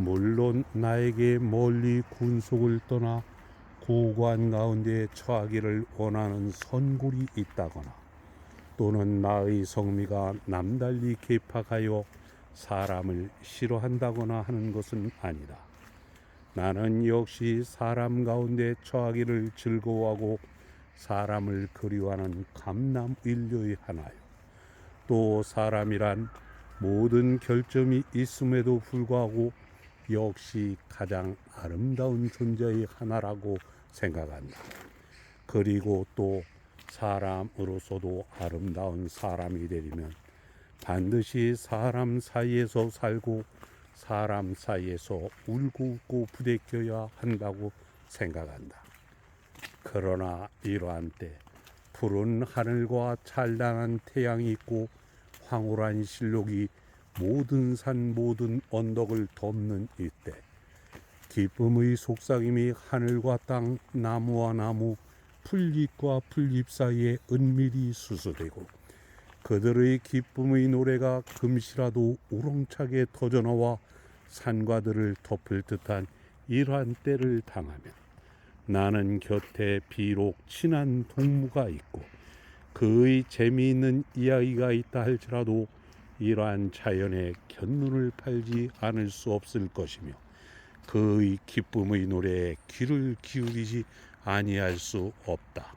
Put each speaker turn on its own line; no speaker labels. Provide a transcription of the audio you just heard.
물론 나에게 멀리 군속을 떠나 고관 가운데 처하기를 원하는 선골이 있다거나 또는 나의 성미가 남달리 개팍하여 사람을 싫어한다거나 하는 것은 아니다. 나는 역시 사람 가운데 처하기를 즐거워하고 사람을 그리워하는 감남 인류의 하나요. 또 사람이란 모든 결점이 있음에도 불구하고 역시 가장 아름다운 존재의 하나라고 생각한다. 그리고 또 사람으로서도 아름다운 사람이 되려면 반드시 사람 사이에서 살고 사람 사이에서 울고 웃고 부대껴야 한다고 생각한다. 그러나 이러한 때 푸른 하늘과 찬란한 태양이 있고 황홀한 실록이 모든 산 모든 언덕을 덮는 이때 기쁨의 속삭임이 하늘과 땅 나무와 나무 풀잎과 풀잎 사이에 은밀히 수수되고 그들의 기쁨의 노래가 금시라도 우렁차게 터져나와 산과들을 덮을 듯한 이러한 때를 당하면 나는 곁에 비록 친한 동무가 있고 그의 재미있는 이야기가 있다 할지라도 이러한 자연에 곁눈을 팔지 않을 수 없을 것이며 그의 기쁨의 노래에 귀를 기울이지 아니할 수 없다.